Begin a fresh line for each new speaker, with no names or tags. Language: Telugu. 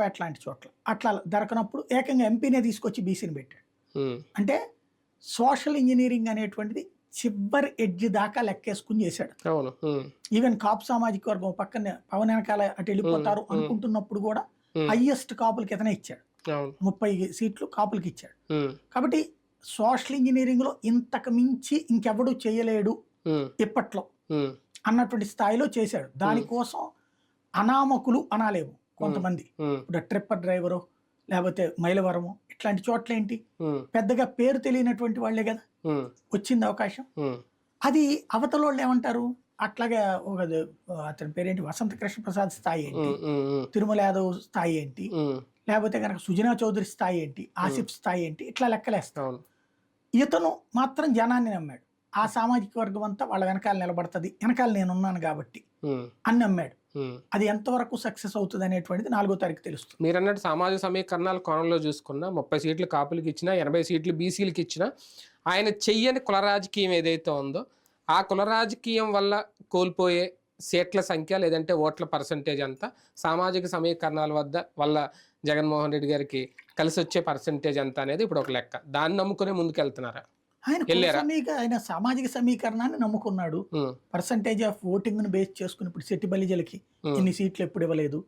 పేట లాంటి చోట్ల. అట్లా దొరకనప్పుడు ఏకంగా ఎంపీనే తీసుకొచ్చి బీసీని పెట్టాడు. అంటే సోషల్ ఇంజనీరింగ్ అనేటువంటిది చివరి ఎడ్జ్ దాకా లెక్కేసుకుని చేశాడు. ఈవెన్ కాపు సామాజిక వర్గం పక్కనే పవన్ వెనకాల అటు వెళ్ళిపోతారు. అనుకుంటున్నప్పుడు కూడా
మ్మ్.
హైయెస్ట్ కాపులకి ఇతనే ఇచ్చాడు. ముప్పై సీట్లు కాపులకి ఇచ్చాడు. కాబట్టి సోషల్ ఇంజనీరింగ్లో ఇంతకు మించి ఇంకెవడు చేయలేడు ఇప్పట్లో అన్నటువంటి స్థాయిలో చేశాడు. దానికోసం అనామకులు అనాలేము కొంతమంది ఇప్పుడు ట్రిప్పర్ డ్రైవరు లేకపోతే మైలవరము ఇట్లాంటి చోట్ల ఏంటి? పెద్దగా పేరు తెలియనటువంటి వాళ్ళే కదా. వచ్చింది అవకాశం. అది అవతల వాళ్ళు ఏమంటారు? అట్లాగే ఒక అతని పేరేంటి? వసంత కృష్ణ ప్రసాద్ స్థాయి ఏంటి? తిరుమల యాదవ్ స్థాయి ఏంటి? లేకపోతే కనుక సుజనా చౌదరి స్థాయి ఏంటి? ఆసిఫ్ స్థాయి ఏంటి? ఇట్లా లెక్కలేస్తాం ఇతను మాత్రం జనాన్ని నమ్మాడు. ఆ సామాజిక వర్గం అంతా వాళ్ళ వెనకాల నిలబడుతుంది. వెనకాల నేనున్నాను కాబట్టి అని నమ్మాడు. అది ఎంతవరకు సక్సెస్ అవుతుంది అనేటువంటిది నాలుగో తారీఖు తెలుస్తుంది.
మీరు అన్నట్టు సామాజిక సమీకరణాల కోణంలో చూసుకున్నా ముప్పై సీట్లు కాపులకి ఇచ్చినా ఎనభై సీట్లు బీసీలకి ఇచ్చినా ఆయన చెయ్యని కుల రాజకీయం ఏదైతే ఉందో ఆ కుల రాజకీయం వల్ల కోల్పోయే సీట్ల సంఖ్య లేదంటే ఓట్ల పర్సంటేజ్ అంతా సామాజిక సమీకరణాల వద్ద వల్ల జగన్మోహన్ రెడ్డి గారికి కలిసి వచ్చే పర్సంటేజ్ అంతా అనేది ఇప్పుడు ఒక లెక్క. దాన్ని నమ్ముకునే ముందుకెళ్తున్నారా?
ఆయన? సమీక ఆయన సామాజిక సమీకరణాన్ని నమ్ముకున్నాడు. పర్సంటేజ్ ఆఫ్ ఓటింగ్ను బేస్ చేసుకుని ఇప్పుడు సెట్టి బలిజలకి ఇన్ని సీట్లు ఎప్పుడు ఇవ్వలేదు.